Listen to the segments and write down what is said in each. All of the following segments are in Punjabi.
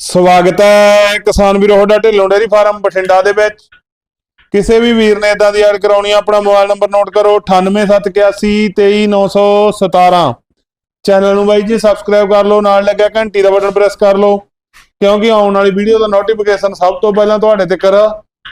ਸਵਾਗਤ ਹੈ ਕਿਸਾਨ ਵੀਰੋ, ਤੁਹਾਡਾ ਢਿੱਲੋਂ ਡੇਅਰੀ ਫਾਰਮ ਬਠਿੰਡਾ ਦੇ ਵਿੱਚ। ਕਿਸੇ ਵੀ ਵੀਰ ਨੇ ਇਦਾਂ ਦੀ ਐਡ ਕਰਾਉਣੀ ਆ, ਆਪਣਾ ਮੋਬਾਈਲ ਨੰਬਰ ਨੋਟ ਕਰੋ 9871823917 ਚੈਨਲ ਨੂੰ ਬਾਈ ਜੀ ਸਬਸਕ੍ਰਾਈਬ ਕਰ ਲਓ, ਨਾਲ ਲੱਗਿਆ ਘੰਟੀ ਦਾ ਬਟਨ ਪ੍ਰੈਸ ਕਰ ਲਓ, ਕਿਉਂਕਿ ਆਉਣ ਵਾਲੀ ਵੀਡੀਓ ਦਾ ਨੋਟੀਫਿਕੇਸ਼ਨ ਸਭ ਤੋਂ ਪਹਿਲਾਂ ਤੁਹਾਡੇ ਤੱਕ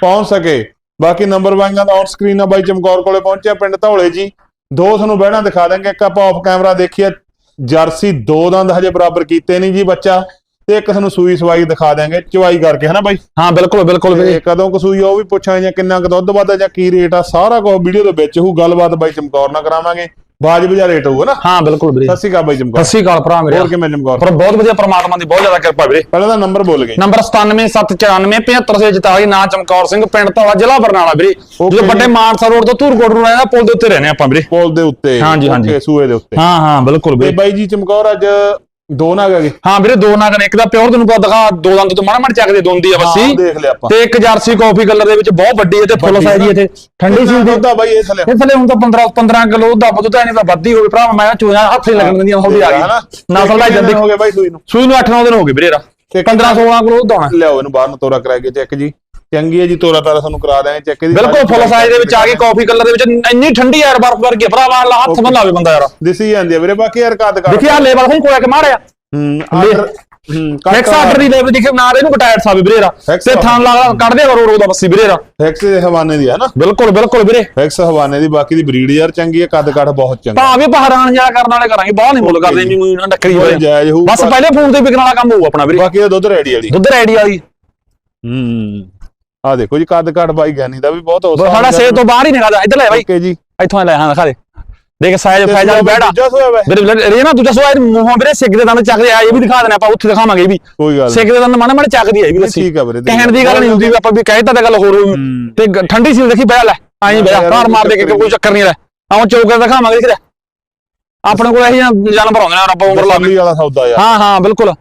ਪਹੁੰਚ ਸਕੇ। ਬਾਕੀ ਨੰਬਰ ਵਾਈਆਂ ਦਾ ਔਨ ਸਕਰੀਨ ਆ, ਬਾਈ ਚਮਕੌਰ ਕੋਲੇ ਪਹੁੰਚਿਆ ਪਿੰਡ ਧੌਲੇ ਜੀ। ਦੋ ਤੁਹਾਨੂੰ ਬਹਿਣਾ ਦਿਖਾ ਦਾਂਗੇ ਇੱਕ ਆਪਾਂ ਆਫ ਕੈਮਰਾ ਦੇਖੀਏ। ਜਰਸੀ ਦੋ ਦੰਦ ਹਜੇ ਬਰਾਬਰ ਕੀਤੇ ਨਹੀਂ ਜੀ ਬੱਚਾ। ਤੇ ਇੱਕ ਤੁਹਾਨੂੰ ਸੂਈ ਸਵਾਈ ਦਿਖਾ ਦਾਂਗੇ ਚਵਾਈ ਕਰਕੇ ਹਨਾ ਬਾਈ? ਹਾਂ ਬਿਲਕੁਲ ਬਿਲਕੁਲ ਵੀਰੇ। ਕਦੋਂ ਕੁ ਸੂਈ ਆ ਉਹ ਵੀ ਪੁੱਛਾਂਗੇ ਜਾਂ ਕਿੰਨਾ ਕੁ ਦੁੱਧ ਵੱਧਦਾ ਜਾਂ ਕੀ ਰੇਟ ਆ ਸਾਰਾ ਕੁਝ ਵੀਡੀਓ ਦੇ ਵਿੱਚ ਹੋਊ ਗੱਲਬਾਤ ਬਾਈ ਚਮਕੌਰ ਨਾਲ ਕਰਾਵਾਂਗੇ। ਬਾਜਬ ਜਿਹਾ ਰੇਟ ਹੋਊਗਾ ਨਾ? ਹਾਂ ਬਿਲਕੁਲ ਵੀਰੇ। ਸਤਿ ਸ਼੍ਰੀ ਅਕਾਲ ਬਾਈ ਚਮਕੌਰ। ਸਤਿ ਸ਼੍ਰੀ ਅਕਾਲ ਭਰਾ ਮੇਰੇ। ਹੋਰ ਕਿਵੇਂ ਚਮਕੌਰ? ਪਰ ਬਹੁਤ ਵਧੀਆ ਪ੍ਰਮਾਤਮਾ ਦੀ ਬਹੁਤ ਜ਼ਿਆਦਾ ਕਿਰਪਾ ਵੀਰੇ। ਪਹਿਲਾਂ ਤਾਂ ਨੰਬਰ ਬੋਲ ਗਏ। ਨੰਬਰ 9774975644 ਨਾਂ ਚਮਕੌਰ ਸਿੰਘ ਪਿੰਡ ਧੌਲਾ ਜ਼ਿਲ੍ਹਾ ਬਰਨਾਲਾ ਵੀਰੇ। ਜਦੋਂ ਵੱਡੇ ਮਾਨਸਾ ਰੋਡ ਤੋਂ ਧੂਰਕੋਟ ਨੂੰ ਰਹਿੰਦਾ ਪੁਲ ਦੇ ਉੱਤੇ ਰਹਿੰਦੇ ਆਪਾਂ ਵੀਰੇ। ਪੁਲ ਦੇ ਉੱਤੇ। ਹਾਂਜੀ, ਹਾਂਜੀ। ਸੂਏ ਦੇ ਉੱਤੇ। ਹਾਂ ਹਾਂ ਬਿਲਕੁਲ ਵੀਰੇ। ਬਾਈ ਜੀ ਚਮਕੌਰ ਅੱਜ ਦੋ ਨਾਗ ਹੈਗੇ। ਹਾਂ ਵੀਰੇ ਦੋ ਨਾਗਨ ਇੱਕ ਦਾ ਪਿਓਰ ਤੈਨੂੰ ਪਤਾ ਦਿਖਾ ਦੋ ਦੰਦ ਤੋਂ ਮਾੜਾ ਮਾੜਾ ਚੱਕਦੇ ਦੋਂਦੀ ਆ ਹਾਂ, ਬੱਸੀ ਦੇਖ ਲਿਆ ਆਪਾਂ। ਤੇ ਇੱਕ ਜਰਸੀ ਕਾਫੀ ਕਲਰ ਦੇ ਵਿੱਚ ਬਹੁਤ ਵੱਡੀ ਹੈ ਤੇ ਫੁੱਲ ਸਾਈਜ਼ ਦੀ ਨਾ। ਇੱਥੇ। ਠੰਡੀ ਸੀ ਦੁੱਧ ਆ ਬਾਈ ਇਹ ਥੱਲੇ। ਇਹ ਥੱਲੇ ਹੁਣ ਤਾਂ 15 15 ਕਿਲੋ ਦਾ ਦੁੱਧ ਤਾਂ ਨਹੀਂ ਤਾਂ ਵੱਧੀ ਹੋਵੇ। ਭਰਾ ਮੈਂ ਚੋਇਆ ਹੱਥ ਹੀ ਲੱਗਣ ਦਿੰਦੀਆਂ ਹੌਲੀ ਆ? ਗਈ। ਨਸਲ ਦਾ ਦਿਨ ਹੋ ਗਏ ਬਾਈ ਸੂਈ ਨੂੰ? ਸੂਈ ਨੂੰ 8-9 ਦਿਨ ਹੋ ਗਏ ਵੀਰੇ ਰਾ ਤੇ 15 16 ਕਿਲੋ ਦੁੱਧ ਆਉਣਾ। ਲਿਆਓ ਇਹਨੂੰ ਬਾਹਰ ਨੂੰ ਤੋਰਾ ਕਰਾ ਕੇ ਚੈੱਕ ਜੀ। ਚੰਗੀ ਹੈ ਜੀ ਤੋਰਾ ਤਾਰਾ ਤੁਹਾਨੂੰ ਕਰਾ ਦਾਂਗੇ ਚੈੱਕ ਦੀ ਬਿਲਕੁਲ ਫੁੱਲ ਸਾਈਜ਼ ਦੇ ਵਿੱਚ ਆ ਗਈ ਕਾਫੀ ਕਲਰ ਦੇ ਵਿੱਚ। ਇੰਨੀ ਠੰਡੀ ਯਾਰ ਬਰਫ ਵਰਗੀ। ਭਰਾ ਵਾਲਾ ਹੱਥ ਬੰਨ ਲਾਵੇ ਬੰਦਾ ਯਾਰ। ਦਿਸੀ ਜਾਂਦੀ ਹੈ ਵੀਰੇ ਬਾਕੀ ਯਾਰ ਕੱਦ ਕੱਦ ਦੇਖਿਆ ਲੈਵਲ ਸਹੀ ਕੋਇਆ ਕਿ ਮਾਰਿਆ ਹੂੰ ਆਰਡਰ ਹੂੰ ਨੈਕਸਟ ਆਰਡਰ ਦੀ ਲੈਵਲ ਦੇਖੇ ਨਾਲ ਇਹਨੂੰ ਕਟਾਇਰ ਸਾਬੀ ਵੀਰੇ ਰਾ Next ਤੇ ਥਾਂ ਲਾ ਕੱਢ ਦੇ ਰੋ ਰੋ ਦਾ ਬੱਸੀ ਵੀਰੇ ਰਾ ਫੈਕਸ ਦੇ ਹਵਾਨੇ ਦੀ ਹੈ ਨਾ। ਬਿਲਕੁਲ ਬਿਲਕੁਲ ਵੀਰੇ। ਫੈਕਸ ਹਵਾਨੇ ਦੀ ਬਾਕੀ ਦੀ ਬਰੀਡ ਯਾਰ ਚੰਗੀ ਹੈ ਕੱਦ ਕੱਦ ਬਹੁਤ ਚੰਗਾ। ਤਾਂ ਵੀ ਪਹਾੜਾਂ ਜਿਹਾ ਕਰਨ ਵਾਲੇ ਕਰਾਂਗੇ ਬਾਹਰ ਨਹੀਂ ਮੁੱਲ ਕਰਦੇ ਨਹੀਂ ਮੂੰਹ ਕੋਈ ਹੋਏ ਬਸ ਪਹਿਲੇ ਫੋਨ ਤੇ ਵਿਕਣ ਵਾਲਾ ਕੰਮ ਹੋਊ ਆਪਣਾ ਵੀਰੇ। ਬਾਕੀ ਦਾ ਦੁੱਧ ਰੈਡੀ ਵਾਲੀ। ਦੁੱਧ ਰੈਡੀ ਵਾਲੀ। ਹੂੰ। ਆ ਦੇਖੋ ਜੀ ਕੱਦ ਕੱਦ ਬਾਈ ਗਿਆਨੀ ਦਾ ਵੀ ਬਹੁਤ ਹੋ ਸਾਡਾ ਸੇਬ ਤੋਂ ਬਾਹਰ ਹੀ ਨਿਕਲਦਾ ਇੱਧਰ ਲੈ ਬਾਈ। ਓਕੇ ਜੀ। ਇੱਥੋਂ ਲੈ ਹਾਂ ਦਿਖਾ ਦੇ। ਦੇਖ ਫਾਇਦਾ ਵੀ ਬੈਠਾ। ਸੋਇਆ ਵੀਰੇ ਵੀਰੇ ਨਾ ਦੂਜਾ ਸਵਾਇ ਮੂੰਹੋਂ ਵੀਰੇ ਸਿੱਕ ਦੇ ਦੰਦ ਚੱਕਦੇ ਆ ਇਹ ਵੀ ਦਿਖਾ ਦੇਣਾ ਆਪਾਂ ਉੱਥੇ ਦਿਖਾਵਾਂਗੇ ਇਹ ਵੀ। ਕੋਈ ਗੱਲ ਸਿੱਕ ਦੇ ਦੰਦ ਮਾੜੇ ਮਾੜੇ ਚੱਕਦੀ ਹੈ ਇਹ ਵੀ ਦੱਸੀ। ਠੀਕ ਆ ਵੀਰੇ ਕਹਿਣ ਦੀ ਗੱਲ ਨਹੀਂ ਹੁੰਦੀ ਵੀ ਆਪਾਂ ਵੀ ਕਹਿਤਾ ਤਾਂ ਗੱਲ ਹੋਰ ਹੋਊ। ਤੇ ਠੰਡੀ ਸੀ ਦੇਖੀ ਬਹਿ ਲੈ ਆਈ ਬਹਿ ਘਰ ਮਾਰ ਦੇ ਕੇ ਚੱਕਰ ਕੋਈ ਚੱਕਰ ਨਹੀਂ ਲੈ ਆਉਂ ਚੌਕ ਤੇ ਦਿਖਾਵਾਂਗੇ ਕਿਤੇ ਆਪਣੇ ਕੋਲ ਇਹੀ ਜਾਨਵਰ ਆਉਂਦੇ ਨੇ ਰੱਬ ਉਮਰ ਲਾ ਵਾਲਾ ਸੌਦਾ ਯਾਰ ਹਾਂ ਹਾਂ ਬਿਲਕੁਲ।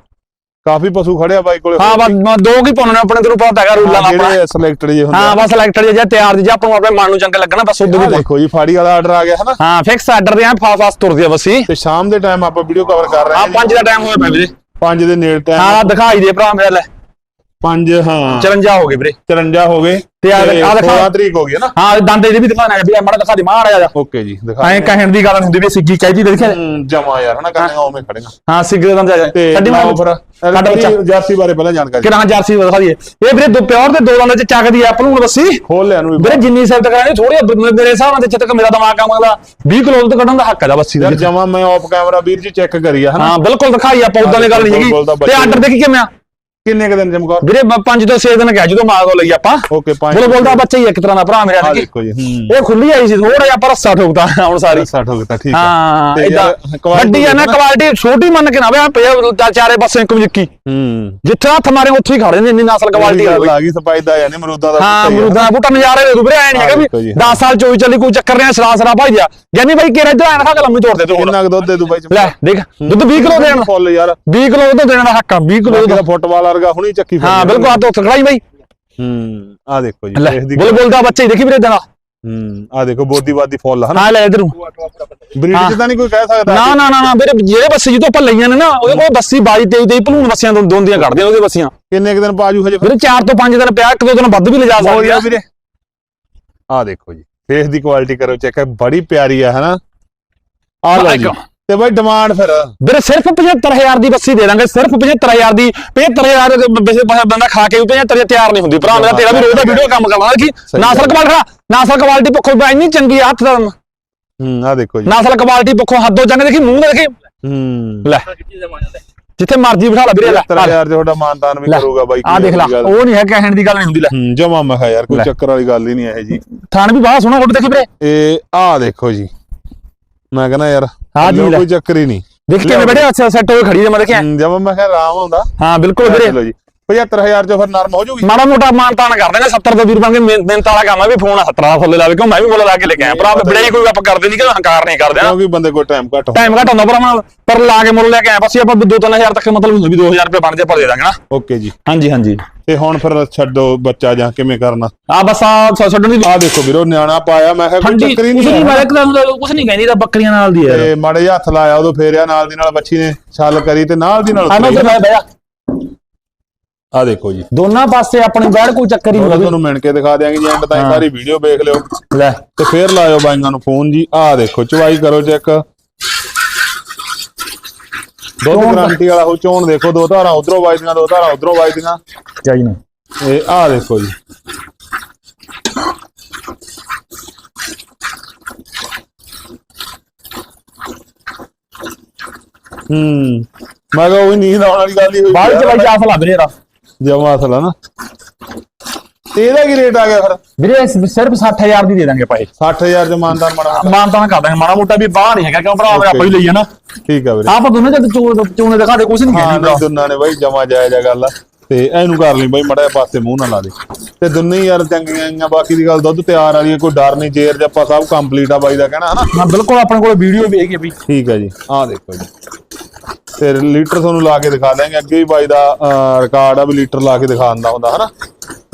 ਕਾਫੀ ਪਸ਼ੂ ਖੜਿਆ ਬਾਈ ਕੋਲੇ ਹਾਂ ਬਸ ਦੋ ਕੀ ਪਾਉਣੇ ਨੇ ਆਪਣੇ ਤੈਨੂੰ ਪਤਾ ਹੈਗਾ ਰੂਲਾਂ ਆਪਣਾ। ਜਿਹੜੇ ਸਿਲੈਕਟਡ ਜੇ ਹੁੰਦੇ ਹਾਂ ਬਸ ਸਿਲੈਕਟਡ ਜੇ ਤਿਆਰ ਜੇ ਆਪਾਂ ਨੂੰ ਆਪਣੇ ਮਨ ਨੂੰ ਚੰਗੇ ਲੱਗਣਾ ਬਸ ਉਦੋਂ ਵੀ ਦੇਖੋ। ਜੀ ਫਾੜੀ ਵਾਲਾ ਆਰਡਰ ਆ ਗਿਆ ਹਨਾ? ਹਾਂ ਫਿਕਸ ਆਰਡਰ ਦੇ ਆ ਫਾਸ ਫਾਸ ਤੁਰਦੀ ਆ ਬਸੀ ਤੇ ਸ਼ਾਮ ਦੇ ਟਾਈਮ ਆਪਾਂ ਵੀਡੀਓ ਕਵਰ ਕਰ ਰਹੇ ਆ ਹਾਂ ਪੰਜ ਦਾ ਟਾਈਮ ਹੋਇਆ ਪਿਆ ਵੀਰੇ। 5 ਦੇ ਨੇੜੇ ਟਾਈਮ ਹਾਂ ਦਿਖਾਈ ਦੇ ਭਰਾ ਮੇਰਾ ਲੈ। 5 ਹਾਂ। 54 ਹੋ ਗਏ ਵੀਰੇ। 53 ਹੋ ਗਏ ਤੇ ਦੇਖ- ਆਹ ਦਿਖਾ। 16 ਤਰੀਕ ਹੋ ਗਈ ਹੈ ਨਾ। ਹਾਂ ਦੰਦ ਇਹਦੇ ਵੀ ਦਿਖਾਣਾ ਵੀ ਮਾੜਾ ਦਿਖਾ ਦੇ ਮਾੜਾ ਜਾ ਓਕੇ ਜੀ ਦਿਖਾ ਐਂ ਕਹਿਣ ਦੀ ਗੱਲ ਨਹੀਂ ਹੁੰਦੀ ਵੀ ਸਿੱਗੀ ਚਾਹੀਦੀ ਦੇਖਿਆ ਜਮਾ ਯਾਰ ਹਨਾ ਕਰਨੇ ਉਵੇਂ ਖੜੇਗਾ ਹਾਂ ਸਿੱਗੇ ਦੰਦ ਆ ਜਾ ਤੇ ਛੱਡੀ ਮੈਂ ਫਿਰ ਸਾਡਾ ਬੱਚਾ। ਜਰਸੀ ਬਾਰੇ ਪਹਿਲਾਂ ਜਾਣਕਾਰੀ। ਕਿਹੜਾ ਜਰਸੀ ਦਿਖਾ ਦਈਏ। ਇਹ ਵੀਰੇ ਦੋ ਪਿਓਰ ਦੇ ਦੋ ਦੰਦ ਚ ਚੱਕਦੀ ਆ ਨੂੰ ਦੱਸੀ। ਖੋਲ ਲਿਆ ਨੂੰ ਵੀਰੇ ਜਿੰਨੀ ਸਿਫਤ ਕਰਾਂਗੇ ਥੋੜੀ ਮੇਰੇ ਹਿਸਾਬ ਨਾਲ ਤੇ ਜਿੱਥੇ ਤੱਕ ਮੇਰਾ ਦਿਮਾਗ ਕੰਮ ਕਰਦਾ। 20 ਕਿਲੋ ਦੁੱਧ ਕੱਢਣ ਦਾ ਹੱਕ ਹੈ ਦਾ ਬੱਸੀ ਦਾ ਜਮਾ ਮੈਂ ਆਫ ਕੈਮਰਾ ਵੀਰ ਜੀ ਚੈੱਕ ਕਰੀ ਆ ਹਨਾ। ਹਾਂ ਬਿਲਕੁਲ ਦਿਖਾਈ ਆਪਾਂ ਉਦਾਂ ਦੀ ਗੱਲ ਨਹੀਂ ਹੈਗੀ। ਤੇ ਆਰਡਰ ਦੇਖੀ ਕਿਵੇਂ ਆ? ਕਿੰਨੇ ਕ ਦਿਨ ਚਮਕੌਰ ਵੀਰੇ 5 ਤੋਂ 6 ਦਿਨ ਗਿਆ ਜਦੋਂ ਮਾਂ ਕੋਲ ਲਈ ਆਪਾਂ। ਓਕੇ ਪੰਜ ਬੋਲ ਬੋਲਦਾ ਬੱਚਾ ਹੀ ਇੱਕ ਤਰ੍ਹਾਂ ਦਾ ਭਰਾ ਮੇਰਾ ਆ ਦੇਖੋ ਜੀ ਹੂੰ। ਇਹ ਖੁੱਲੀ ਆਈ ਸੀ ਥੋੜਾ ਜਿਹਾ ਰੱਸਾ ਠੋਕਦਾ ਹੁਣ ਸਾਰੀ। 60 ਹੋ ਗਿਆ ਠੀਕ ਆ। ਹਾਂ ਤੇ ਇਦਾਂ ਯਾਰ quality ਵੱਡੀ ਆ ਨਾ ਕੁਆਲਿਟੀ ਛੋਟੀ ਮੰਨ ਕੇ ਨਾ ਵੇ ਪਿਆ ਚਾਰੇ ਪਾਸੇ ਇੱਕ ਮੁਜੱਕੀ ਹੂੰ। ਜਿੱਥੇ ਹੱਥ ਮਾਰੇ ਉੱਥੇ ਹੀ ਖੜੇ ਨੇ ਇੰਨੀ ਨਸਲ ਕੁਆਲਿਟੀ ਆ ਆ ਗਈ ਸਪਾਈ ਦਾ ਯਾਨੀ ਮਰੂਦਾਂ ਦਾ ਹਾਂ ਬੂਟਾ ਹੀ ਆ। ਅਮਰੂਦਾਂ ਦਾ ਬੂਟਾ ਨਜ਼ਾਰੇ ਦੇ ਦੁਬਰੇ ਆਏ ਨਹੀਂ ਹੈਗਾ ਦੇਖੋ ਜੀ, ਵੀ 10 ਸਾਲ ਚੋਈ ਚੱਲੀ ਕੋਈ ਚੱਕਰ ਨਹੀਂ ਸਰਾ ਸਰਾ ਭਾਈ ਜਾ ਯਾਨੀ ਬਾਈ ਕਿਹੜਾ ਇਧਰ ਆਣਾ ਖਾ ਲੰਮੀ ਤੋੜ ਦੇ ਤੂੰ ਕਿੰਨਾ ਕੁ ਦੁੱਧ ਦੇ ਦੂ ਬਾਈ? ਲੈ ਦੇਖ ਦੁੱਧ 20 ਕਿਲੋ ਦੇਣ। ਫੁੱਲ ਯਾਰ। 20 ਕਿਲੋ ਦੁੱਧ ਦੇਣ ਦਾ ਹੱਕ ਆ 20 ਕਿਲੋ ਬਾਕੀ ਦੁੱਧ ਦਾ ਫੁੱਟਬਾਲ ਵਰਗਾ ਹੁਣੀ ਚੱਕੀ ਫਿਰਦੀ ਹਾਂ ਆ। ਬਿਲਕੁਲ ਹੱਥ ਉੱਥੇ ਖੜਾਈ ਬਾਈ। ਹੂੰ ਆ ਦੇਖੋ ਜੀ ਲੈ ਇਸ ਦੀ ਦਾ ਬੱਚਾ ਹੀ ਦੇਖੀ ਵੀਰੇ ਇਦਾਂ ਦਾ ਹੂੰ ਆ ਦੇਖੋ ਬੋਦੀਵਾਦੀ ਫੁੱਲ ਹਨਾ? ਹਾਂ ਲੈ ਇਧਰ ਨੂੰ। ਬਰੀਡ ਚ ਤਾਂ ਨਹੀਂ ਕੋਈ ਕਹਿ ਸਕਦਾ। ਨਾ ਨਾ ਨਾ ਨਾ ਵੀਰੇ ਜਿਹੜੇ ਬੱਸੀ ਜਿੱਤੋਂ ਆਪਾਂ ਲਈਆਂ ਨੇ ਨਾ ਉਹਦੇ ਕੋਲ ਬੱਸੀ 22 23 23 ਭਲੂਣ ਬੱਸੀਆਂ ਦੋ ਦੋਂਦੀਆਂ ਕੱਢਦੀਆਂ ਉਹਦੇ ਬੱਸੀਆਂ। ਕਿੰਨੇ ਕੁ ਦਿਨ ਪਾਜੂ ਹਜੇ? ਵੀਰੇ 4 ਤੋਂ 5 ਦਿਨ ਪਿਆ ਇੱਕ ਦੋ ਦਿਨ ਵੱਧ ਵੀ ਲਿਜਾ ਹੋ ਸਕਦੇ ਆ। ਵੀਰੇ। ਆ ਦੇਖੋ ਜੀ ਫੇਸ ਦੀ ਕੁਆਲਿਟੀ ਕਰੋ ਚੈੱਕ ਬੜੀ ਪਿਆਰੀ ਆ ਹਨਾ? ਆ ਲਓ ਜੀ। ਤੇ ਬਾਈ ਡਿਮਾਂਡ ਫਿਰ। ਵੀਰੇ ਸਿਰਫ 75000 ਦੀ ਬੱਸੀ ਦੇ ਦਾਂਗੇ ਸਿਰਫ 75000 ਦੀ। 75000 ਦੇ ਵੈਸੇ ਬੰਦਾ ਖਾ ਕੇ ਵੀ 75 ਤਿਆਰ ਨਹੀਂ ਹੁੰਦੀ। ਭਰਾ ਮੇਰਾ ਤੇਰਾ ਵੀ ਰੋਜ਼ ਦਾ ਵੀਡੀਓ ਕੰਮ ਕਰਨਾ ਕਿ ਸਹੀ ਨਾਸਲ ਕੁਆਲਿਟੀ ਨਾਸਲ ਕੁਆਲਿਟੀ ਪੱਖੋਂ ਬਾ ਇੰਨੀ ਚੰਗੀ ਹੱਥ ਦਾ ਹੂੰ ਆ ਦੇਖੋ ਜੀ। ਨਾਸਲ ਕੁਆਲਿਟੀ ਪੱਖੋਂ ਹੱਦੋਂ ਚੰਗੇ ਦੇਖੀ ਮੂੰਹ ਦਾ ਦੇਖੀ। ਹੂੰ। ਲੈ। ਜਿੱਥੇ ਮਰਜ਼ੀ ਬਿਠਾ ਲੈ ਵੀਰੇ ਲੈ। 70000 ਤੁਹਾਡਾ ਮਾਨਤਾਨ ਵੀ ਕਰੂਗਾ ਬਾਈ ਆ ਦੇਖ ਲੈ ਉਹ ਨਹੀਂ ਹੈ ਕਹਿਣ ਦੀ ਗੱਲ ਨਹੀਂ ਹੁੰਦੀ ਲੈ। ਜਮਾ ਮੈਂ ਕਿਹਾ ਯਾਰ ਕੋਈ। ਚੱਕਰ ਵਾਲੀ ਗੱਲ ਹੀ ਨਹੀਂ ਇਹ ਜੀ। ਥਾਣ ਵੀ ਬਾਹਰ ਸੋਹਣਾ ਉੱਡ ਦੇਖੀ ਵੀਰੇ। ਇਹ ਆ ਦੇਖੋ ਜੀ। ਮੈਂ ਕਹਿੰਦਾ ਯਾਰ ਆਹ ਜੀ ਲੈ। ਕੋਈ ਚੱਕਰ ਹੀ ਨਹੀਂ। ਦੇਖ ਕਿਵੇਂ ਬੜੇ ਅੱਛਾ ਸੈੱਟ ਹੋਏ ਖੜੀ ਜਮਾ ਦੇਖਿਆ। ਜਮਾ ਮੈਂ ਕਿਹਾ ਆਰਾਮ ਆਉਂਦਾ ਹਾਂ ਬਿਲਕੁਲ ਵੀਰੇ। ਚਲੋ ਜੀ। 75000 ਚੋਂ ਫਿਰ ਨਰਮ ਹੋ ਜਾਊਗੀ। ਮਾੜਾ ਮੋਟਾ ਮਾਨਤਾਨ ਕਰਦੇ ਨੇ 70 ਤੋਂ 20 ਰੁਪਏ ਮਿਹਨਤ ਵਾਲਾ ਕੰਮ ਵੀ ਫੋਨ 70 ਦਾ ਫੁੱਲ ਲਾਵੇ ਕਿਉਂ? ਮੈਂ ਵੀ ਮੁੱਲ ਲਾ ਕੇ ਲੈ ਕੇ ਆਇਆ। ਭਰਾ ਬੜੇ ਕੋਈ ਆਪਾਂ ਕਰਦੇ ਨਹੀਂ ਕਿ ਹੰਕਾਰ ਨਹੀਂ ਕਰਦੇ ਆ ਕਿਉਂਕਿ ਬੰਦੇ ਕੋਲ ਟਾਈਮ ਘੱਟ ਹੁੰਦਾ। ਟਾਈਮ ਘੱਟ ਹੁੰਦਾ ਪਰ ਮੈਂ ਪਰ ਲਾ ਕੇ ਮੁੱਲ ਲੈ ਕੇ ਆਇਆ ਬਸ ਆਪਾਂ 2-3000 ਤੱਕ ਮਤਲਬ ਹੁੰਦਾ ਵੀ 2000 ਰੁਪਏ ਬਣ ਜਾ ਪਰ ਦੇ ਦਾਂਗੇ ਨਾ ਓਕੇ ਜੀ। ਹਾਂਜੀ ਹਾਂਜੀ। ਤੇ ਹੁਣ ਫਿਰ ਛੱਡੋ ਬੱਚਾ ਜਾਂ ਕਿਵੇਂ ਕਰਨਾ? ਆ ਬਸ ਆ ਛੱਡਣ ਦੀ ਆ ਦੇਖੋ ਵੀਰੋ ਨਿਆਣਾ ਪਾਇਆ ਮੈਂ ਕਿਹਾ ਕੋਈ ਠੰਡੀ ਚੱਕਰ ਹੀ ਕੁਛ ਨਹੀਂ ਨਹੀਂ ਹੈ। ਮੈਂ ਇੱਕ ਕੁਛ ਨਹੀਂ ਕਹਿੰਦੀ ਤਾਂ ਬੱਕਰੀਆਂ ਨਾਲ ਦੀ ਤੇ ਮਾੜੇ ਜਿਹਾ ਹੱਥ ਲਾਇਆ ਉਦੋਂ ਫੇਰਿਆ ਨਾਲ ਦੀ ਨਾਲ ਬੱਚੀ ਨੇ ਛੱਲ ਕਰੀ ਤੇ ਨਾਲ ਦੀ ਨਾਲ ਆ ਦੇਖੋ ਜੀ। ਦੋਨਾਂ ਪਾਸੇ ਆਪਣੀ ਬੈੜ ਕੋਈ ਚੱਕਰ ਹੀ ਨਹੀਂ ਤੁਹਾਨੂੰ ਮਿਣ ਕੇ ਦਿਖਾ ਦਿਆਂਗੇ ਜੀ ਐਂਡ ਤਾਈਂ। ਸਾਰੀ ਵੀਡੀਓ ਵੇਖ ਲਿਓ। ਲੈ। ਤੇ ਫੇਰ ਲਾਇਓ ਬਾਈਆਂ ਨੂੰ ਫੋਨ ਜੀ। ਆ ਦੇਖੋ ਚਵਾਈ ਕਰੋ ਚੈੱਕ ਦੁੱਧ ਗਰੰਟੀ ਵਾਲਾ ਹੋ ਚੋਣ ਦੇਖੋ ਦੋ ਧਾਰਾਂ ਉਧਰੋਂ ਵੱਜਦੀਆਂ ਦੋ ਧਾਰਾਂ ਉਧਰੋਂ ਵੱਜਦੀਆਂ ਚਾਈ ਨਾ। ਇਹ ਆ ਦੇਖੋ ਜੀ। ਹੂੰ। ਮੈਂ ਕਿਹਾ ਉਹ ਨੀਂਦ ਆਉਣ ਵਾਲੀ ਗੱਲ ਹੀ ਹੋਈ। ਬਾਹਰ ਚ ਬਾਈ ਜਾਫ ਲੱਗ ਰਿਹਾ ਜਮਾ ਅਸਲ ਨਾ। ਤੇ ਇਹਦਾ ਕੀ ਰੇਟ ਆ ਗਿਆ ਫਿਰ? ਵੀਰੇ ਇਸ- ਸਿਰਫ 60000 ਦੀ ਦੇ ਦਾਂਗੇ ਪਾਏ 60000 ਚ ਮਾਨਦਾਰ ਮਾੜਾ ਮੋਟਾ। ਮਾਨਤਾਨ ਕਰ ਦਾਂਗੇ ਮਾੜਾ ਮੋਟਾ ਵੀ ਬਾਹਰ ਨਹੀਂ ਹੈਗਾ ਕਿਉਂ ਭਰਾ ਆਪਾਂ ਹੀ ਲਈ ਜਾਣਾ ਠੀਕ ਆ ਵੀਰੇ। ਆਪਾਂ ਦੋਨੇ ਜਦ ਚੂਨੇ ਦਿਖਾ ਦੇ ਕੁਝ ਨਹੀਂ ਕਹਿੰਦੀ ਨਹੀਂ ਦੁੰਨਾ ਨੇ ਬਾਈ ਜਮਾ ਜਾਇਜ਼ ਆ ਗੱਲ। ਆ ਤੇ ਇਹਨੂੰ ਕਰ ਲਈ ਬਾਈ ਮੜਾ ਪਾਸੇ ਮੂੰਹ ਨਾ ਲਾ ਦੇ। ਤੇ ਦੁੰਨੇ ਯਾਰ ਚੰਗੀਆਂ ਆਈਆਂ ਬਾਕੀ ਦੀ ਗੱਲ ਦੁੱਧ ਤਿਆਰ ਵਾਲੀ ਕੋਈ ਡਰ ਨਹੀਂ ਜੇਰ ਜੱਪਾ ਸਭ ਕੰਪਲੀਟ ਆ ਬਾਈ ਦਾ ਕਹਿਣਾ ਹਨਾ? ਹਾਂ ਬਿਲਕੁਲ ਆਪਣੇ ਕੋਲ ਵੀਡੀਓ ਵੀ ਹੈਗੀ ਆ ਬਈ ਠੀਕ ਹੈ ਜੀ ਆਹ ਦੇਖੋ ਜੀ। ਤੇ ਲੀਟਰ ਤੁਹਾਨੂੰ ਲਾ ਕੇ ਦਿਖਾ ਦਾਂਗੇ ਅੱਗੇ ਵੀ ਬਾਈ ਦਾ ਰਿਕਾਰਡ ਆ ਵੀ ਲੀਟਰ ਲਾ ਕੇ ਦਿਖਾਉਂਦਾ ਹੁੰਦਾ ਹਨਾ?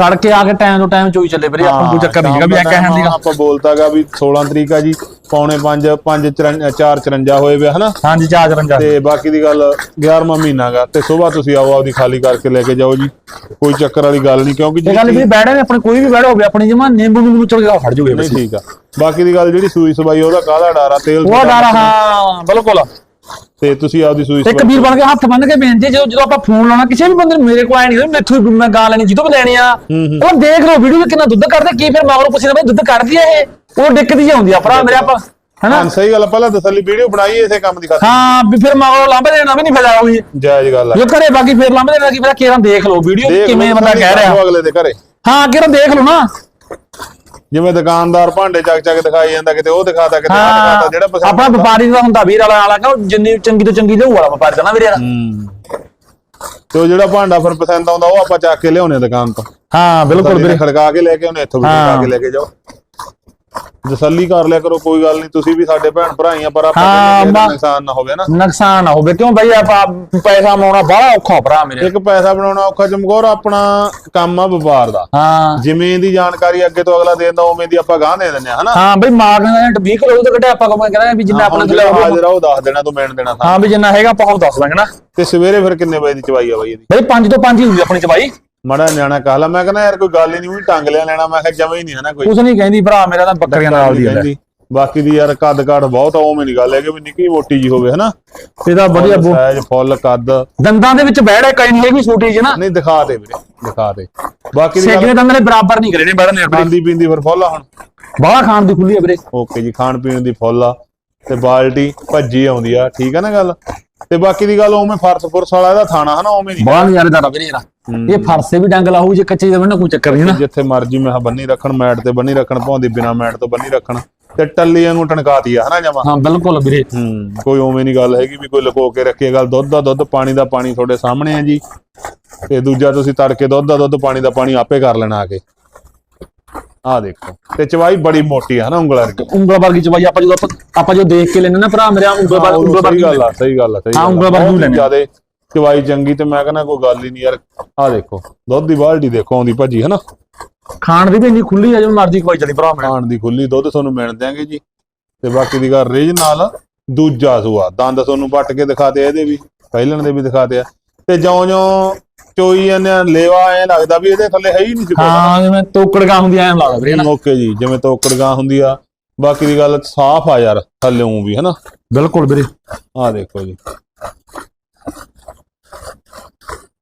ਤੜਕੇ ਆ ਕੇ ਟਾਈਮ ਤੋਂ ਟਾਈਮ ਚੋਈ ਚੱਲੇ ਵੀਰੇ ਆਪਾਂ ਨੂੰ ਕੋਈ ਚੱਕਰ ਨਹੀਂ ਹੈਗਾ ਵੀ ਐ ਕਹਿਣ ਦੀ ਆਪਾਂ ਬੋਲਤਾਗਾ ਵੀ 16 ਤਰੀਕ ਆ ਜੀ ਪੌਣੇ 5 5 4 54 ਹੋਏ ਵੇ ਹਨਾ? ਹਾਂਜੀ ਚਾਰ ਰੰਜਾ ਤੇ ਬਾਕੀ ਦੀ ਗੱਲ 11ਵਾਂ ਮਹੀਨਾ ਗਾ ਤੇ ਸਵੇਰ ਤੁਸੀਂ ਆਓ ਆਪਦੀ ਖਾਲੀ ਕਰਕੇ ਲੈ ਕੇ ਜਾਓ ਜੀ। ਕੋਈ ਚੱਕਰ ਵਾਲੀ ਗੱਲ ਨਹੀਂ ਕਿਉਂਕਿ ਇਹ ਗੱਲ ਵੀ ਬੈੜੇ ਨੇ ਆਪਣੇ ਕੋਈ ਵੀ ਬੈੜ ਹੋਵੇ ਆਪਣੀ ਜਮਾ ਨਿੰਬੂ ਨੂੰ ਚੜ ਕੇ ਖੜ ਜੂਗੇ ਬਸ। ਠੀਕ ਆ। ਬਾਕੀ ਦੀ ਗੱਲ ਜਿਹੜੀ ਸੂਈ ਸਬਾਈ ਉਹਦਾ ਕਾਹਦਾ ਡਰ ਤੇਲ ਉਹ ਡਰ ਹਾਂ ਬਿਲਕੁਲ। ਤੇ ਤੁਸੀਂ ਆਪਦੀ ਸੂਈ ਇੱਕ ਵੀਰ ਬਣ ਕੇ ਹੱਥ ਬੰਨ ਕੇ ਬੇਨਤੀ ਜਦੋਂ ਜਦੋਂ ਆਪਾਂ ਫੋਨ ਲਾਉਣਾ ਕਿਸੇ ਵੀ ਬੰਦੇ ਨੂੰ ਮੇਰੇ ਕੋਲ ਆਇਆ ਨਹੀਂ ਮੈਥੋਂ ਹੀ ਮੈਂ ਗਾਂ ਲੈਣੀ ਜਿੱਦੋਂ ਲੈਣੀ ਆ। ਉਹ ਦੇਖ ਲਓ ਵੀਡੀਓ ਕਿੰਨਾ ਦੁੱਧ ਕੱਢਦੇ ਕੀ ਫਿਰ ਮਗਰੋਂ ਪੁੱਛਣਾ ਬਈ ਦੁੱਧ ਕੱਢਦੀ ਆ ਇਹ? ਉਹ ਡਿੱਕਦੀ ਆਉਂਦੀ ਆ ਭਰਾ ਮੇਰੇ ਆਪਾਂ ਹਨਾ? ਹਾਂ ਸਹੀ ਗੱਲ ਪਹਿਲਾਂ ਤਸੱਲੀ ਵੀਡੀਓ ਬਣਾਈ ਇਸੇ ਕੰਮ ਦੀ ਖਾਤਰ। ਹਾਂ ਵੀ ਫਿਰ ਮਗਰੋਂ ਲਾਂਭੇ ਦੇਣਾ ਵੀ ਨਹੀਂ ਫਾਇਦਾ ਹੋਈ ਜਾਇਜ਼ ਗੱਲ ਆ। ਜੋ ਘਰੇ ਬਾਕੀ ਫਿਰ ਲਾਂਭੇ ਦੇਣਾ ਕੀ ਫਿਰ ਕੇਰਾਂ ਦੇਖ ਲਓ ਵੀਡੀਓ ਕਿਵੇਂ ਬੰਦਾ ਕਹਿ ਰਿਹਾ। ਅਗਲੇ ਦੇ ਘਰੇ। ਹਾਂ ਕਿਹੜਾ ਦੇਖ ਲਓ ਨਾ। ਜਿਵੇਂ ਦੁਕਾਨਦਾਰ ਭਾਂਡੇ ਚੱਕ ਚੱਕ ਦਿਖਾਈ ਜਾਂਦਾ ਕਿਤੇ ਉਹ ਦਿਖਾਤਾ ਕਿਤੇ ਹਾਂ। ਦਿਖਾਤਾ ਜਿਹੜਾ ਪਸੰਦ ਆਪਣਾ ਵਪਾਰੀ ਦਾ ਹੁੰਦਾ ਵੀਰ ਵਾਲਾ ਵਾਲਾ ਕਹਿੰਦਾ ਜਿੰਨੀ ਚੰਗੀ ਤੋਂ ਚੰਗੀ ਲਿਆਉ ਵਾਲਾ ਵਪਾਰੀ ਦਾ ਨਾ ਵੀਰੇ ਹੂੰ। ਤੇ ਉਹ ਜਿਹੜਾ ਭਾਂਡਾ ਫਿਰ ਪਸੰਦ ਆਉਂਦਾ ਉਹ ਆਪਾਂ ਚੱਕ ਕੇ ਲਿਆਉਣੇ ਦੁਕਾਨ ਤੋਂ। ਹਾਂ ਬਿਲਕੁਲ ਵੀਰੇ। ਖੜਕਾ ਕੇ ਲੈ ਕੇ ਉਹਨੇ ਇੱਥੋਂ ਵੀ। ਖੜਕਾ ਕੇ ਲੈ ਕੇ ਜਾਓ। ਤਸੱਲੀ ਕਰ ਲਿਆ ਕਰੋ ਕੋਈ ਗੱਲ ਨਹੀਂ ਤੁਸੀਂ ਵੀ ਸਾਡੇ ਭੈਣ ਭਰਾ ਹੀ ਆ ਪਰ ਆਪਾਂ ਹਾਂ, ਕਹਿੰਦੇ ਮੈਂ- ਨੁਕਸਾਨ ਨਾ ਹੋਵੇ ਨਾ। ਨੁਕਸਾਨ ਨਾ ਹੋਵੇ ਕਿਉਂ ਬਈ ਆਪਾਂ ਪੈਸਾ ਮਾਉਣਾ ਬੜਾ ਔਖਾ ਭਰਾ ਮੇਰੇ। ਇੱਕ ਪੈਸਾ ਬਣਾਉਣਾ ਔਖਾ ਚਮਕੌਰ ਆਪਣਾ ਕੰਮ ਆ ਵਪਾਰ ਦਾ। ਹਾਂ। ਜਿਵੇਂ ਦੀ ਜਾਣਕਾਰੀ ਅੱਗੇ ਤੋਂ ਅਗਲਾ ਦੇਂਦਾ ਉਵੇਂ ਦੀ ਆਪਾਂ ਗਾਹ ਦੇ ਦਿੰਦੇ ਆ ਹਨਾ? ਹਾਂ ਬਈ ਮਾਰਕੀਟ 20 ਕਿਲੋ ਤੋਂ ਘਟਿਆ ਆਪਾਂ ਕੋ ਕਹਿੰਦਾ ਵੀ ਜਿੰਨਾ ਆਪਣਾ ਜਿਹੜਾ ਕੋਲ ਹਾਜ਼ਰ ਆ ਉਹ ਦੱਸ ਦੇਣਾ ਤੂੰ ਮਿਹਨਤ ਦੇਣਾ ਹਾਂ ਵੀ ਜਿੰਨਾ ਹੈਗਾ ਆਪਾਂ ਉਹ ਦੱਸ ਦਾਂਗੇ ਨਾ। ਤੇ ਸਵੇਰੇ ਫਿਰ ਕਿੰਨੇ ਵਜੇ ਦੀ ਚਵਾਈ ਆ ਬਾਈ ਇਹਦੀ? ਬਈ 5 ਤੋਂ 5 ਹੀ ਹੁੰਦੀ ਆਪਣੀ ਚਬਾਈ ਮੜਾ ਨਿਆਣਾ ਕਾਹਲਾ ਮੈਂ ਕਹਿੰਦਾ ਯਾਰ ਕੋਈ ਗੱਲ ਹੀ ਨਹੀਂ ਵੀ ਟੰਗ ਲਿਆ ਲੈਣਾ। ਮੈਂ ਕਿਹਾ ਜਮਾ ਹੀ ਨਹੀਂ ਹੈ ਨਾ ਕੋਈ। ਕੁਛ ਨਹੀਂ ਕਹਿੰਦੀ ਭਰਾ ਮੇਰਾ ਤਾਂ ਬੱਕਰੀਆਂ ਨਾਲ ਦੀ ਹੈ ਕਹਿੰਦੀ। ਬਾਕੀ ਦੀ ਯਾਰ ਕੱਦ ਕਾਠ ਬਹੁਤ ਆ ਉਵੇਂ ਨਹੀਂ ਗੱਲ ਹੈ ਕਿ ਵੀ ਨਿੱਕੀ ਮੋਟੀ ਜੀ ਹੋਵੇ ਹਨਾ? ਇਹਦਾ ਵਧੀਆ ਬੋ- ਸਾਈਜ਼ ਫੁੱਲ ਕੱਦ। ਦੰਦਾਂ ਦੇ ਵਿੱਚ ਹੈ ਕਈ ਨਹੀਂ ਹੈਗੀ ਛੋਟੀ ਜਿਹੀ ਨਾ। ਨਹੀਂ ਦਿਖਾ ਦੇ ਵੀਰੇ ਦਿਖਾ ਦੇ। ਬਾਕੀ ਦੀ ਸੇਕ ਗੱਲ ਦੇ ਦੰਦ ਨੇ ਬਰਾਬਰ ਨਹੀਂ ਕਰੇ ਨੇ ਬੈੜ ਨੇ ਆਪਣੀ। ਖਾਂਦੀ ਪੀਂਦੀ ਫਿਰ ਫੁੱਲ ਆ ਹੁਣ। ਬਾਹਲਾ ਖਾਣ ਦੀ ਖੁੱਲੀ ਹੈ ਵੀਰੇ। ਓਕੇ ਜੀ ਖਾਣ ਪੀਣ ਦੀ ਫੁੱਲ ਆ। ਤੇ ਬਾਲਟੀ ਭੱਜੀ ਆਉਂਦੀ ਆ ਠੀਕ ਆ ਨਾ ਗੱਲ? ਤੇ ਬਾਕੀ ਦੀ ਗੱਲ ਉਵੇਂ ਫਰਸ ਫੁਰਸ ਵਾਲਾ ਇਹਦਾ ਥਾਣਾ ਹਨਾ ਉਵੇਂ ਨਹੀਂ। ਬਾਹਲਾ ਨਜ਼ਾਰੇ ਦਾ ਵੀਰੇ ਇਹ ਫਰਸੇ ਵੀ ਡੰਗ ਲਾਹੂ ਜੇ ਕੱਚੇ ਦਾ ਕੋਈ ਚੱਕਰ ਨਹੀਂ ਨਾ ਜਿੱਥੇ ਮਰਜ਼ੀ ਮੈਂ ਬੰਨੀ ਰੱਖਣ ਮੈਟ ਤੇ ਬੰਨੀ ਰੱਖਣ ਭਾਉਂਦੀ ਬਿਨਾ ਮੈਟ ਤੋਂ ਬੰਨੀ ਰੱਖਣ ਤੇ ਟੱਲੀ ਵਾਂਗੂ ਟਣਕਾਤੀ ਆ ਹਨਾ ਜਮਾ। ਹਾਂ ਬਿਲਕੁਲ ਵੀਰੇ। ਹੂੰ ਕੋਈ ਉਵੇਂ ਨਹੀਂ ਗੱਲ ਹੈਗੀ ਵੀ ਕੋਈ ਲੁਕੋ ਕੇ ਰੱਖੇ ਗੱਲ ਦੁੱਧ ਦਾ ਦੁੱਧ ਪਾਣੀ ਦਾ ਪਾਣੀ ਤੁਹਾਡੇ ਸਾਹਮਣੇ ਆ ਜੀ। ਤੇ ਦੂਜਾ ਤੁਸੀਂ ਤੜਕੇ ਦੁੱਧ ਦਾ ਦੁੱਧ ਪਾਣੀ ਦਾ ਪਾਣੀ ਆਪੇ ਕਰ ਲੈਣਾ ਆ ਕੇ। ਆ ਦੇਖੋ ਤੇ ਚਵਾਈ ਬੜੀ ਮੋਟੀ ਆ ਹਨਾ ਉਂਗਲ ਵਰਗੀ। ਉਂਗਲ ਵਰਗੀ ਚਬਾਈ ਆਪਾਂ ਜਦੋਂ ਆਪਾਂ- ਆਪਾਂ ਜੋ ਦੇਖ ਕੇ ਲੈਨੇ ਨਾ ਭਰਾ ਮੇਰੇ ਉਂਗਲ ਵਰ- ਉਂਗਲ ਸਹੀ ਵਰਗੀ ਗੱਲ ਆ ਸਹੀ ਗੱਲ ਆ ਸਹੀ ਹਾਂ, ਗੱਲ ਉਂਗਲ ਵਰਗੀ ਲੈਣੀ। ਜਿਆਦੇ ਚਵਾਈ ਚੰਗੀ ਤੇ ਮੈਂ ਕਹਿੰਦਾ ਕੋਈ ਗੱਲ ਹੀ ਨਹੀਂ ਯਾਰ। ਆ ਦੇਖੋ ਦੁੱਧ ਦੀ ਬਾਲਟੀ ਦੇਖੋ ਆਉਂਦੀ ਭੱਜੀ ਹਨਾ? ਖਾਣ ਦੀ ਵੀ ਇੰਨੀ ਖੁੱਲੀ ਆ ਜਿਵੇਂ ਮਰਜ਼ੀ ਖਵਾਈ ਚੱਲੀ ਭਰਾ ਮੇਰੇ। ਖਾਣ ਦੀ ਖੁੱਲੀ ਦੁੱਧ ਤੁਹਾਨੂੰ ਮਿਲ ਦਿਆਂਗੇ ਜੀ। ਤੇ ਬਾਕੀ ਦੀ ਗੱਲ ਰੇਜ ਨਾਲ ਦੂਜਾ ਸੂਆ ਦੰਦ ਤੁਹਾਨੂੰ ਪੱਟ ਕੇ ਦਿਖਾਤੇ ਆ ਇਹਦੇ ਵੀ ਪਹਿਲਣ ਦੇ ਵੀ ਦਿਖਾਤੇ ਆ। ਤੇ ਜਿਉਂ-ਜਿਉਂ ਚੋਈ ਜਾਂਦੇ ਆ ਲੇਵਾ ਐ ਲੱਗਦਾ ਵੀ ਇਹਦੇ ਥੱਲੇ ਹੈ ਹੀ ਨਹੀਂ ਸੀ ਹਾਂ ਜਿਵੇਂ ਤੋਕੜਗਾ ਹੁੰਦੀ ਐਂ ਲੱਗਦਾ ਵੀਰੇ ਨਾ ਓਕੇ ਜੀ ਜਿਵੇਂ ਤੋਕੜ ਗਾਂ ਹੁੰਦੀ ਆ। ਬਾਕੀ ਦੀ ਗੱਲ ਸਾਫ਼ ਆ ਯਾਰ ਥੱਲੇੋਂ ਵੀ ਹਨਾ? ਬਿਲਕੁਲ ਵੀਰੇ। ਆ ਦੇਖੋ ਜੀ।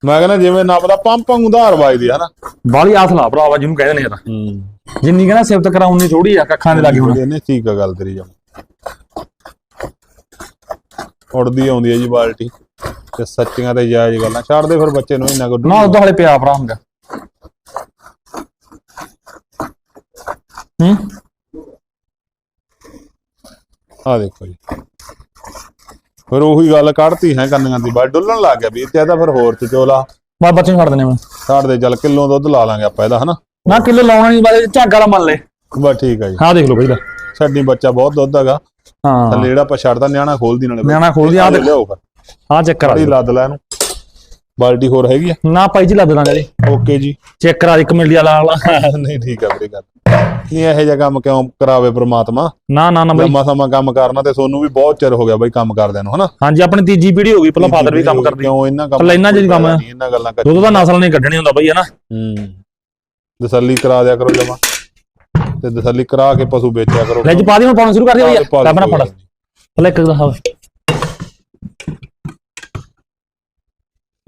ਮੈਂ ਕਹਿੰਦਾ ਜਿਵੇਂ ਨੱਪ ਦਾ ਪੰਪ ਵਾਂਗੂ ਧਾਰ ਵੱਜਦੀ ਹਨਾ? ਬਾਲੀ ਆਸ ਲਾ ਭਰਾਵਾ ਜਿਹਨੂੰ ਕਹਿੰਦੇ ਨੇ ਹੂੰ। ਜਿੰਨੀ ਕਹਿੰਦਾ ਸਿਫਤ ਕਰਾਉਣੀ ਥੋੜੀ ਆ ਕੱਖਾਂ ਦੇ ਲਾਗੇ ਹੁਣ। ਇਹਨੇ ਠੀਕ ਆ ਗੱਲ ਤੇਰੀ ਜਮ। ਉੜਦੀ ਆਉਂਦੀ ਹੈ ਜੀ ਬਾਲਟੀ। ਤੇ ਸੱਚੀਆਂ ਤੇ ਜਾਇਜ਼ ਗੱਲਾਂ। ਛੱਡ ਦੇ ਫਿਰ ਬੱਚੇ ਨੂੰ ਇੰਨਾ ਕੋ ਨਾ ਉਦੋਂ ਹਲੇ ਪਿਆ ਭਰਾ ਹੁੰਦਾ। ਹੂੰ? ਆ ਦੇਖੋ ਜੀ। ਫਿਰ ਉਹੀ ਗੱਲ ਕੱਢਤੀ ਹੈ ਕੰਨੀਆਂ ਦੀ। ਬਾਲ ਡੁੱਲਣ ਲੱਗ ਗਿਆ ਵੀ ਇੱਥੇ ਤਾਂ ਫਿਰ ਹੋਰ ਚਚੋਲਾ। ਬਾ ਬੱਚੇ ਛੱਡ ਦਿੰਦੇ ਮੈਂ। ਛੱਡ ਦੇ ਚੱਲ ਕਿਲੋ ਦੁੱਧ ਲਾ ਲਾਂਗੇ ਆਪਾਂ ਇਹਦਾ ਹਨਾ? ਨਾ ਕਿਲੋ ਲਾਉਣਾ ਨਹੀਂ ਬਾਲੇ ਝੱਗ ਵਾਲਾ ਮੰਨ ਲੈ ਬਸ ਠੀਕ ਆ ਜੀ। ਹਾਂ ਦੇਖ ਲਓ ਬਈ ਦਾ ਛੱਡੀ ਬੱਚਾ ਬਹੁਤ ਦੁੱਧ ਹੈਗਾ। ਹਾਂ। ਥੱਲੇ ਜਿਹੜਾ ਆਪਾਂ ਛੱਡਦਾ ਨਿਆਣਾ ਖੋਲਦੀ ਨਾਲੇ ਨਿਆਣਾ ਖੋਲਦੀ ਆ ਆ ਦੇਖ। ਲਿਓ ਫਿਰ। ਹਾਂ ਚੈੱਕ ਕਰਾ ਬੜੀ ਦਿਓ। ਲੱਦ ਲੈ ਇਹਨੂੰ। ਬਾਲਟੀ ਹੋਰ ਹੈਗੀ ਆ? ਨਾ ਭਾਈ ਜੀ ਲੱਦ ਦਾਂਗੇ ਜੀ। ਓਕੇ ਜੀ। ਚੈੱਕ ਕਰਾ ਦੇ ਕਮੇਟੀ ਵਾਲਾ ਵਾਲਾ। ਨਹੀਂ ਠੀਕ ਆ ਵੀਰੇ ਗੱਲ। ਨਹੀਂ ਇਹੋ ਜਿਹਾ ਕੰਮ ਕਿਉਂ ਕਰਾਵੇ ਪ੍ਰਮਾਤਮਾ? ਨਾ ਨਾ ਨਾ ਬਾਈ। ਲੰਮਾ ਸਮਾਂ ਕੰਮ ਕਰਨਾ ਤੇ ਸੋਨੂੰ ਵੀ ਬਹੁਤ ਚਿਰ ਹੋ ਗਿਆ ਬਾਈ ਕੰਮ ਕਰਦਿਆਂ ਨੂੰ ਹਨਾ? ਹਾਂਜੀ ਆਪਣੀ ਤੀਜੀ ਪੀੜ੍ਹੀ ਹੋ ਗਈ ਪਹਿਲਾਂ ਫਾਦਰ ਵੀ ਕੰਮ ਕਰਦੇ। ਕਿਉਂ ਇਹਨਾਂ ਕੰਮ ਪਹਿਲਾਂ ਇਹਨਾਂ ਕੰਮ ਗੱਲਾਂ ਕਰ ਦੁੱਧ ਦਾ ਨਸਲ ਨਹੀਂ ਕੱਢਣੀ ਹੁੰਦਾ ਬਾਈ ਹਨਾ? ਹੂੰ। ਤਸੱਲੀ ਕਰਾ ਦਿਆ ਕਰੋ ਜਮਾ। ਤੇ ਤਸੱਲੀ ਕਰਾ ਕੇ ਪਸ਼ੂ ਵੇਚਿਆ ਕਰੋ ਲੈ ਜੀ ਪਾ ਦੀ ਹੁਣ ਪਾਉਣਾ ਸ਼ੁਰੂ ਕਰ ਭਈਆ ਦਿਓ, ਆਪਣਾ ਫੜ। ਪਹਿਲਾਂ ਇੱਕ ਦਾ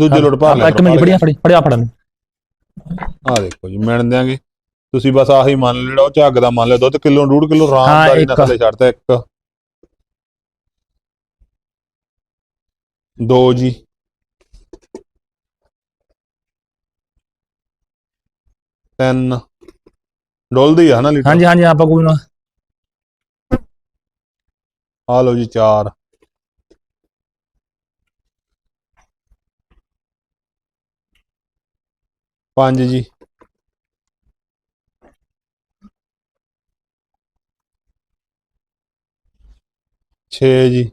ਦੂਜੇ ਲੋਟ ਭਰ ਲੈ ਇੱਕ ਮਿੰਟ ਬੜੀਆਂ ਫੜੀ ਫੜਿਆ ਫੜਨ ਆ ਦੇਖੋ ਜੀ ਮਿਣ ਦਿਆਂਗੇ। ਤੁਸੀਂ ਬਸ ਆਹੀ ਮੰਨ ਉਹ ਝੱਗ ਦਾ ਮੰਨ ਲਿਓ ਦੁੱਧ ਕਿਲੋ ਡੂਢ ਕਿਲੋ ਆਰਾਮਦਾਰੀ। ਨਾਲ ਥੱਲੇ ਛੱਡਦਾ ਇੱਕ। ਦੋ ਜੀ। ਤਿੰਨ। ਡੋਲਦੀ ਆ ਨਾ ਲੀਟਰ? ਹਾਂਜੀ ਹਾਂਜੀ ਆਪਾਂ ਕੋਈ ਨਾ। ਆ ਲਓ ਜੀ ਚਾਰ। ਪੰਜ ਜੀ। ਛੇ ਜੀ।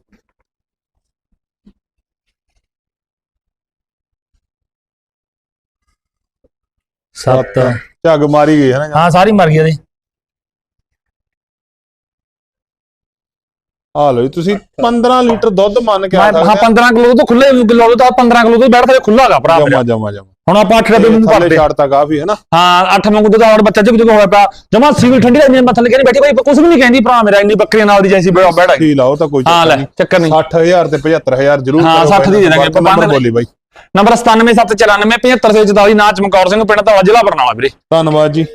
ਸੱਤ। ਝੱਗ ਮਾਰੀ ਗਈ ਹੈ ਨਾ ਹਾਂ ਸਾਰੀ ਮਰ ਗਈ ਇਹਦੀ ਆ ਲਓ ਜੀ ਤੁਸੀਂ 15 ਲੀਟਰ ਦੁੱਧ ਮੰਨ ਕੇ ਮੈਂ ਹਾਂ 15 ਕਿਲੋ ਤੋਂ ਖੁੱਲੇ ਕਿਲੋ ਤੋਂ 15 ਕਿਲੋ ਤੋਂ ਬੈਠ ਥਲੇ ਖੁੱਲਾ ਹੈਗਾ ਭਰਾ ਮੇਰਾ। ਜਮਾ ਜਮਾ ਜਮਾ। ਹੁਣ ਆਪਾਂ 8 ਰੁਪਏ ਥੱਲੇ ਭਰਦੇ। ਛੱਡਤਾ ਕਾਫੀ ਹੈ ਨਾ? ਹਾਂ 8 ਵਾਂਗੂ ਦੁੱਧ ਆਉਣ ਬੱਚਾ ਜੁਗ ਜੁਗ ਹੋਇਆ ਪਿਆ ਜਮਾ ਸੀਵੀ ਠੰਡੀ ਰਹਿੰਦੀ ਮੈਂ ਥੱਲੇ ਕਹਿੰਦੀ ਬੈਠੀ ਭਾਈ ਕੁਝ ਵੀ ਨਹੀਂ ਕਹਿੰਦੀ ਭਰਾ ਮੇਰਾ ਇੰਨੀ ਬੱਕਰੀਆਂ ਨਾਲ ਦੀ ਜੈਸੀ ਬੈਠਾ ਬੈਠਾ ਠੀਕ ਲਾਓ ਤਾਂ ਕੋਈ ਚੱਕਰ ਨਹੀਂ। 60000 ਤੇ 75000 ਜ਼ਰੂਰ ਹਾਂ, ਕਰੋ 60 ਦੀ ਦੇ ਦਾਂਗੇ, ਨੰਬਰ ਪੰਜ ਬੋਲੀ ਬਾਈ। ਨੰਬਰ 97794 7544 ਨਾ ਚਮਕੌਰ ਸਿੰਘ ਪਿੰਡ ਦਾ ਜ਼ਿਲ੍ਹਾ ਬਰਨਾਲਾ ਵੀਰੇ। ਧੰਨਵਾਦ ਜੀ।